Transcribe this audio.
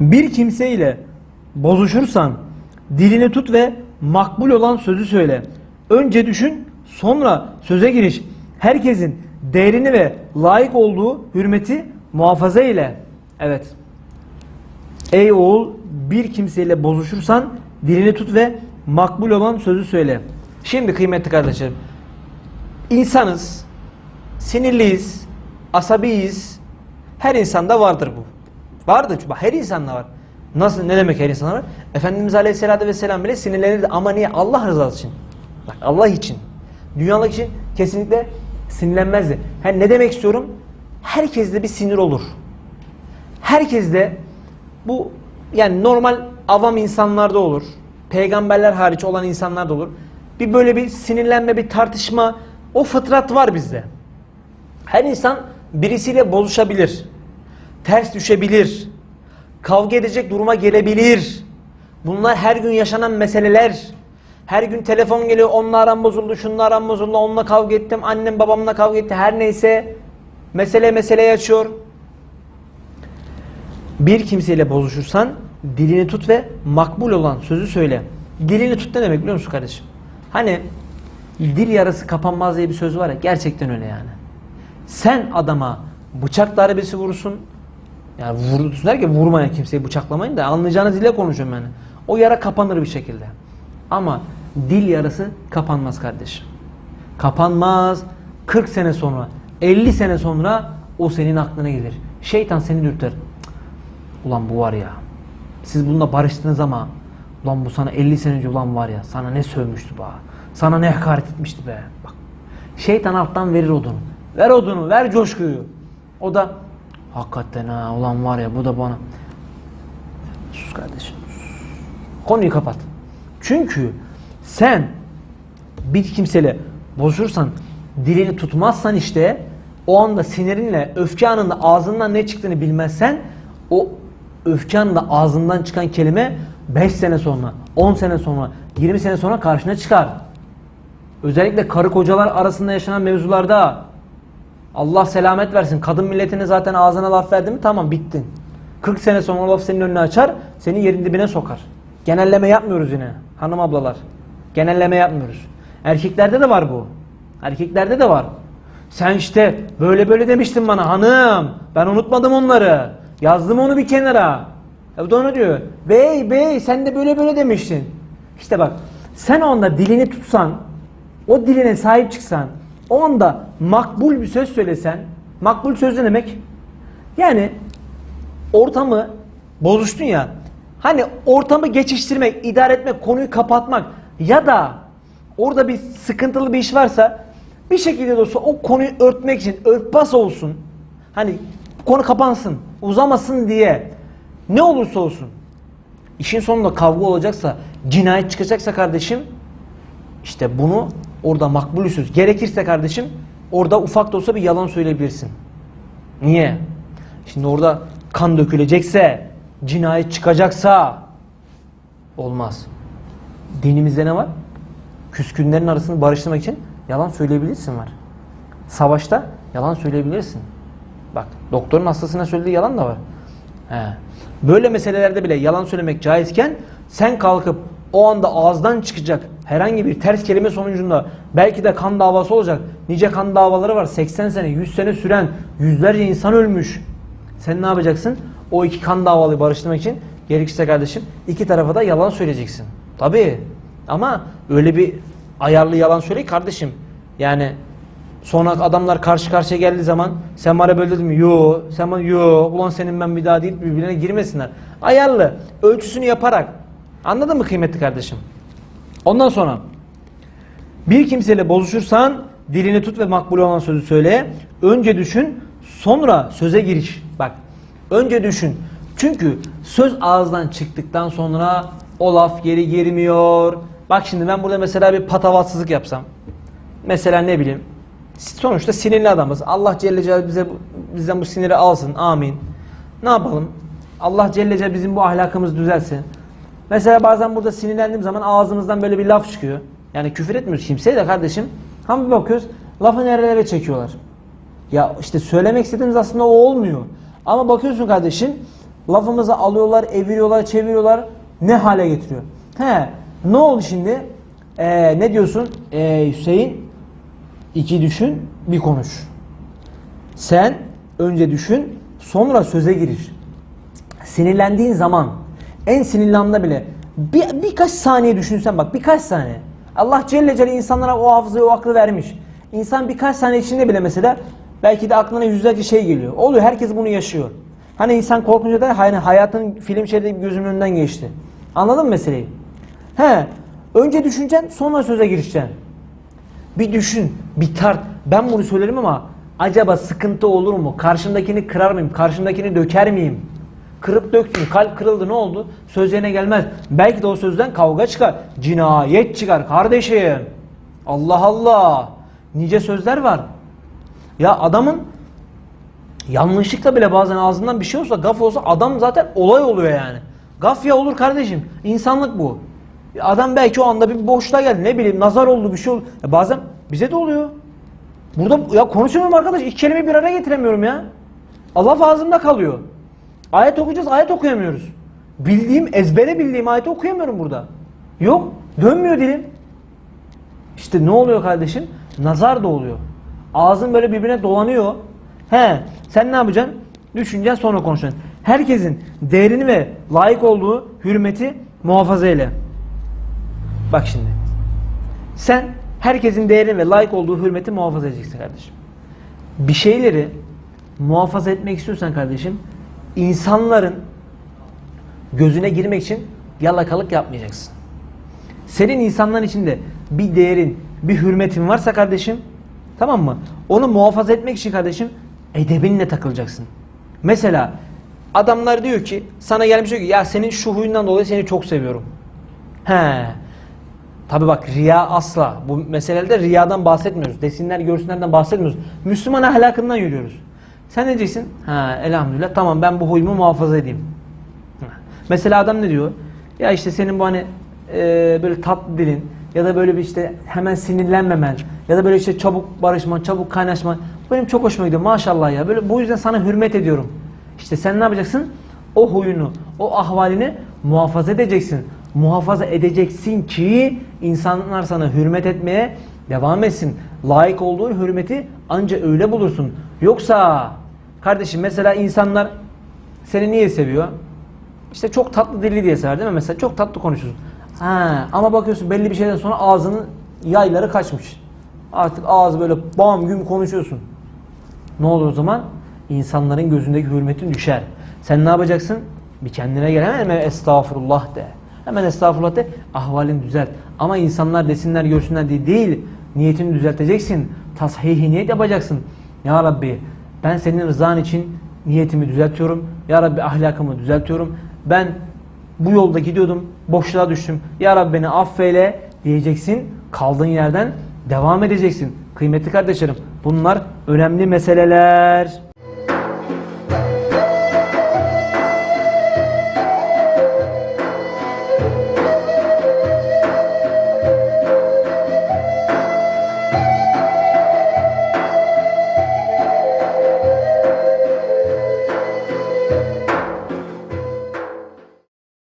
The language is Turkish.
Bir kimseyle bozuşursan dilini tut ve makbul olan sözü söyle. Önce düşün, sonra söze giriş. Herkesin değerini ve layık olduğu hürmeti muhafaza ile. Evet. Ey oğul bir kimseyle bozuşursan dilini tut ve makbul olan sözü söyle. Şimdi kıymetli kardeşlerim. insanız, sinirliyiz, asabiyiz. Her insanda vardır bu. Vardır çünkü her insanda var. Nasıl ne demek her insanda var? Efendimiz Aleyhisselatü Vesselam bile sinirlenirdi ama niye? Allah rızası için. Bak Allah için. Dünyalık için kesinlikle sinirlenmezdi. Ha, ne demek istiyorum? Herkeste bir sinir olur. Herkeste bu yani normal avam insanlarda olur. Peygamberler hariç olan insanlarda olur. Bir böyle bir sinirlenme, bir tartışma o fıtrat var bizde. Her insan birisiyle bozuşabilir. Ters düşebilir. Kavga edecek duruma gelebilir. Bunlar her gün yaşanan meseleler. Her gün telefon geliyor, onunla aram bozuldu, şununla aram bozuldu, onunla kavga ettim, annem babamla kavga etti, her neyse. Mesele meseleyi açıyor. Bir kimseyle bozuşursan dilini tut ve makbul olan sözü söyle. Dilini tut ne demek biliyor musun kardeşim? Hani dil yarası kapanmaz diye bir söz var ya gerçekten öyle yani. Sen adama bıçak darbesi vurursun. Yani vurursun derken vurmayın kimseyi bıçaklamayın da anlayacağınız dille konuşuyorum yani. O yara kapanır bir şekilde. Ama dil yarası kapanmaz kardeşim. Kapanmaz. 40 sene sonra, 50 sene sonra o senin aklına gelir. Şeytan seni dürter. Ulan bu var ya. Siz bununla barıştınız ama ulan bu sana 50 sene önce ulan var ya sana ne sövmüştü be. Sana ne hakaret etmişti be. Bak. Şeytan alttan verir odunu. Ver odunu, ver coşkuyu. O da hakikaten ha ulan var ya bu da bana. Sus kardeşim. Konuyu kapat. Çünkü sen bir kimseyle bozuşursan dilini tutmazsan işte o anda sinirinle öfke anında ağzından ne çıktığını bilmezsen o öfke anında ağzından çıkan kelime 5 sene sonra, 10 sene sonra, 20 sene sonra karşına çıkar. Özellikle karı kocalar arasında yaşanan mevzularda Allah selamet versin. Kadın milletine zaten ağzına laf verdi mi tamam bittin. 40 sene sonra laf senin önüne açar, seni yerin dibine sokar. Genelleme yapmıyoruz yine hanım ablalar. Genelleme yapmıyoruz. Erkeklerde de var bu. Erkeklerde de var. Sen işte böyle böyle demiştin bana hanım. Ben unutmadım onları. Yazdım onu bir kenara. E bu da onu diyor. Bey bey sen de böyle böyle demiştin. İşte bak sen onda dilini tutsan, o diline sahip çıksan, o anda makbul bir söz söylesen, makbul söz ne demek? Yani ortamı bozuştun ya. Hani ortamı geçiştirmek, idare etmek, konuyu kapatmak ya da orada bir sıkıntılı bir iş varsa bir şekilde de olsa o konuyu örtmek için örtbas olsun. Hani konu kapansın, uzamasın diye ne olursa olsun. İşin sonunda kavga olacaksa, cinayet çıkacaksa kardeşim işte bunu orada makbul bir söz. Gerekirse kardeşim orada ufak da olsa bir yalan söyleyebilirsin. Niye? Şimdi orada kan dökülecekse, cinayet çıkacaksa olmaz. Dinimizde ne var? Küskünlerin arasını barıştırmak için yalan söyleyebilirsin var. Savaşta yalan söyleyebilirsin. Bak doktorun hastasına söylediği yalan da var. He. Böyle meselelerde bile yalan söylemek caizken sen kalkıp o anda ağızdan çıkacak herhangi bir ters kelime sonucunda belki de kan davası olacak. Nice kan davaları var. 80 sene, 100 sene süren yüzlerce insan ölmüş. Sen ne yapacaksın? O iki kan davalıyı barıştırmak için gerekirse kardeşim iki tarafa da yalan söyleyeceksin. Tabii. Ama öyle bir ayarlı yalan söyle kardeşim. Yani sonra adamlar karşı karşıya geldiği zaman sen bana böyle dedin mi? Yo. Sen bana yo. Ulan senin ben bir daha deyip birbirine girmesinler. Ayarlı. Ölçüsünü yaparak. Anladın mı kıymetli kardeşim? Ondan sonra bir kimseyle bozuşursan dilini tut ve makbul olan sözü söyle. Önce düşün, sonra söze giriş. Bak, önce düşün. Çünkü söz ağızdan çıktıktan sonra o laf geri girmiyor. Bak şimdi ben burada mesela bir patavatsızlık yapsam. Mesela ne bileyim. Sonuçta sinirli adamız. Allah Celle Celaluhu bize bizden bu siniri alsın. Amin. Ne yapalım? Allah Celle Celaluhu bizim bu ahlakımızı düzelsin. Mesela bazen burada sinirlendiğim zaman ağzımızdan böyle bir laf çıkıyor. Yani küfür etmiyoruz kimseye de kardeşim. Ama bir bakıyoruz lafı nerelere çekiyorlar. Ya işte söylemek istediğimiz aslında o olmuyor. Ama bakıyorsun kardeşim Lafımızı alıyorlar, eviriyorlar, çeviriyorlar. Ne hale getiriyor? He, ne oldu şimdi? Ee, ne diyorsun? Ee, Hüseyin, iki düşün, bir konuş. Sen önce düşün, sonra söze giriş. Sinirlendiğin zaman, en sinirlendiğinde bile bir, birkaç saniye düşünsen bak birkaç saniye. Allah Celle Celle insanlara o hafızayı, o aklı vermiş. İnsan birkaç saniye içinde bile mesela belki de aklına yüzlerce şey geliyor. Oluyor, herkes bunu yaşıyor. Hani insan korkunca da hani hayatın film şeridi gözümün önünden geçti. Anladın mı meseleyi? He, önce düşüneceksin, sonra söze girişeceksin. Bir düşün, bir tart. Ben bunu söylerim ama acaba sıkıntı olur mu? Karşımdakini kırar mıyım? Karşımdakini döker miyim? Kırıp döktüm, kalp kırıldı ne oldu? Sözlerine gelmez. Belki de o sözden kavga çıkar. Cinayet çıkar kardeşim. Allah Allah. Nice sözler var. Ya adamın yanlışlıkla bile bazen ağzından bir şey olsa gaf olsa adam zaten olay oluyor yani. Gaf ya olur kardeşim. İnsanlık bu. Adam belki o anda bir boşluğa geldi. Ne bileyim nazar oldu bir şey oldu. Ya bazen bize de oluyor. Burada ya konuşamıyorum arkadaş. İki kelimeyi bir araya getiremiyorum ya. Allah ağzımda kalıyor. Ayet okuyacağız, ayet okuyamıyoruz. Bildiğim, ezbere bildiğim ayeti okuyamıyorum burada. Yok, dönmüyor dilim. İşte ne oluyor kardeşim? Nazar da oluyor. Ağzın böyle birbirine dolanıyor. He, sen ne yapacaksın? Düşüneceksin sonra konuşacaksın. Herkesin değerini ve layık olduğu hürmeti muhafaza eyle. Bak şimdi. Sen herkesin değerini ve layık olduğu hürmeti muhafaza edeceksin kardeşim. Bir şeyleri muhafaza etmek istiyorsan kardeşim, insanların gözüne girmek için yalakalık yapmayacaksın. Senin insanların içinde bir değerin, bir hürmetin varsa kardeşim, tamam mı? Onu muhafaza etmek için kardeşim edebinle takılacaksın. Mesela adamlar diyor ki, sana gelmiş diyor ki ya senin şu huyundan dolayı seni çok seviyorum. He. Tabi bak riya asla. Bu meselede riyadan bahsetmiyoruz. Desinler görsünlerden bahsetmiyoruz. Müslüman ahlakından yürüyoruz. Sen ne diyeceksin? Ha elhamdülillah tamam ben bu huyumu muhafaza edeyim. Mesela adam ne diyor? Ya işte senin bu hani e, böyle tatlı dilin ya da böyle bir işte hemen sinirlenmemen ya da böyle işte çabuk barışman, çabuk kaynaşman benim çok hoşuma gidiyor maşallah ya. Böyle bu yüzden sana hürmet ediyorum. İşte sen ne yapacaksın? O huyunu, o ahvalini muhafaza edeceksin. Muhafaza edeceksin ki insanlar sana hürmet etmeye devam etsin. Layık olduğun hürmeti anca öyle bulursun. Yoksa kardeşim mesela insanlar seni niye seviyor? İşte çok tatlı dilli diye sever değil mi? Mesela çok tatlı konuşuyorsun. Ha, ama bakıyorsun belli bir şeyden sonra ağzının yayları kaçmış. Artık ağız böyle bam güm konuşuyorsun. Ne olur o zaman? İnsanların gözündeki hürmetin düşer. Sen ne yapacaksın? Bir kendine gel hemen, hemen estağfurullah de. Hemen estağfurullah de. Ahvalini düzelt. Ama insanlar desinler görsünler diye değil. Niyetini düzelteceksin. Tashihi niyet yapacaksın. Ya Rabbi ben senin rızan için niyetimi düzeltiyorum. Ya Rabbi ahlakımı düzeltiyorum. Ben bu yolda gidiyordum. Boşluğa düştüm. Ya Rabbi beni affeyle diyeceksin. Kaldığın yerden devam edeceksin. Kıymetli kardeşlerim bunlar önemli meseleler.